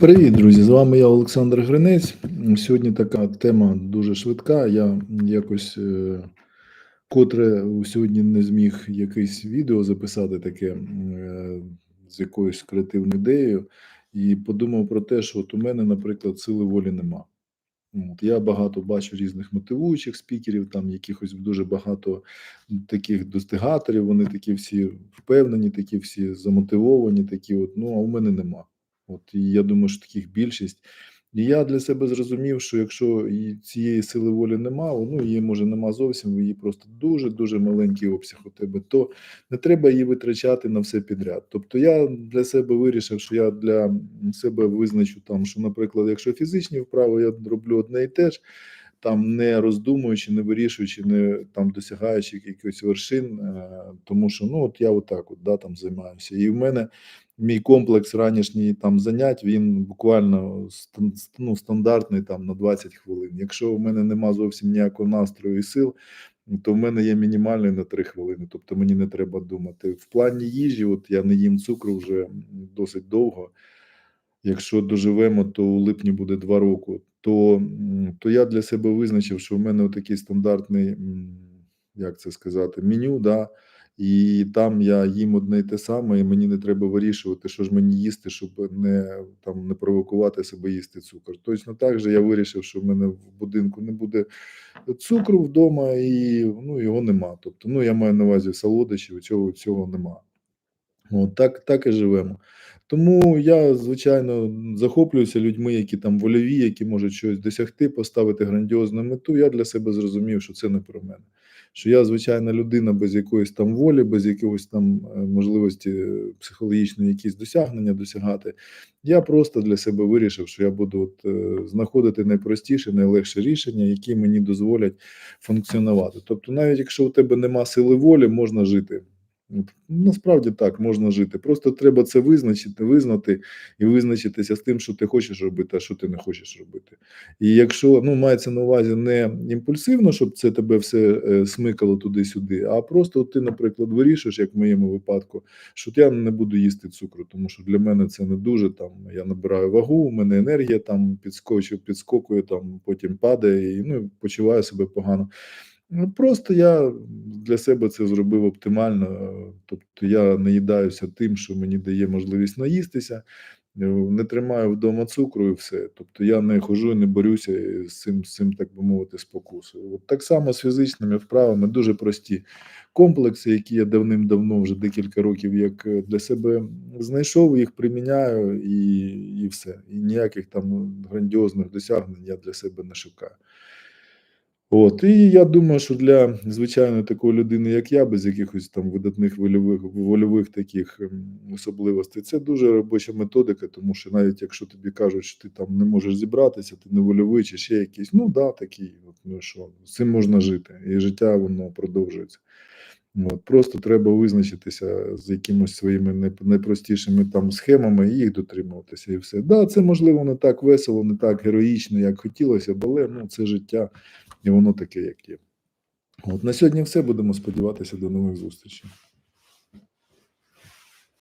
Привіт, друзі! З вами я Олександр Гринець. Сьогодні така тема дуже швидка. Я якось е, котре сьогодні не зміг якесь відео записати таке е, з якоюсь креативною ідеєю, і подумав про те, що от у мене, наприклад, сили волі нема. От, я багато бачу різних мотивуючих спікерів, там якихось дуже багато таких достигаторів. Вони такі всі впевнені, такі всі замотивовані, такі от, ну а у мене нема. От і я думаю, що таких більшість. І я для себе зрозумів, що якщо цієї сили волі нема, ну її може нема зовсім, її просто дуже дуже маленький обсяг у тебе, то не треба її витрачати на все підряд. Тобто я для себе вирішив, що я для себе визначу там, що, наприклад, якщо фізичні вправи, я роблю одне і те ж. Там не роздумуючи, не вирішуючи, не там досягаючи якихось вершин, е, тому що ну от я отак от да там займаюся, і в мене мій комплекс ранішній там занять він буквально ну, стандартний там на 20 хвилин. Якщо в мене нема зовсім ніякого настрою і сил, то в мене є мінімальний на 3 хвилини. Тобто мені не треба думати. В плані їжі, от я не їм цукру вже досить довго. Якщо доживемо, то у липні буде 2 роки. То то я для себе визначив, що в мене такий стандартний, як це сказати, меню. да, і там я їм одне й те саме, і мені не треба вирішувати, що ж мені їсти, щоб не там не провокувати себе їсти цукор. Точно так же я вирішив, що в мене в будинку не буде цукру вдома, і ну його нема. Тобто, ну я маю на увазі солодощів, цього цього нема. От так, так і живемо. Тому я звичайно захоплююся людьми, які там вольові, які можуть щось досягти, поставити грандіозну мету. Я для себе зрозумів, що це не про мене що я звичайна людина без якоїсь там волі, без якогось там е, можливості психологічної якісь досягнення досягати. Я просто для себе вирішив, що я буду от, е, знаходити найпростіше, найлегше рішення, які мені дозволять функціонувати. Тобто, навіть якщо у тебе нема сили волі, можна жити. Насправді так можна жити. Просто треба це визначити, визнати і визначитися з тим, що ти хочеш робити, а що ти не хочеш робити. І якщо ну мається на увазі не імпульсивно, щоб це тебе все е, смикало туди-сюди, а просто ти, наприклад, вирішуєш, як в моєму випадку, що я не буду їсти цукру, тому що для мене це не дуже там. Я набираю вагу, у мене енергія там підскочив, підскокує, там потім падає і ну почуваю себе погано. Ну, просто я для себе це зробив оптимально. Тобто я наїдаюся тим, що мені дає можливість наїстися, е, не тримаю вдома цукру і все. Тобто я не хожу і не борюся з цим, з цим, так би мовити, спокусою. От так само з фізичними вправами дуже прості комплекси, які я давним-давно, вже декілька років, як е, для себе знайшов, їх приміняю і, і все. І ніяких там грандіозних досягнень я для себе не шукаю. От, і я думаю, що для звичайної такої людини, як я, без якихось там видатних вольових вольових таких ем, особливостей, це дуже робоча методика, тому що навіть якщо тобі кажуть, що ти там не можеш зібратися, ти не вольовий чи ще якийсь, ну да, такий, от, ну що, з цим можна жити, і життя воно продовжується. От, Просто треба визначитися з якимось своїми найпростішими там схемами і їх дотримуватися, і все. Да, це можливо не так весело, не так героїчно, як хотілося але ну, це життя і воно таке, як є. От на сьогодні все. Будемо сподіватися до нових зустрічей.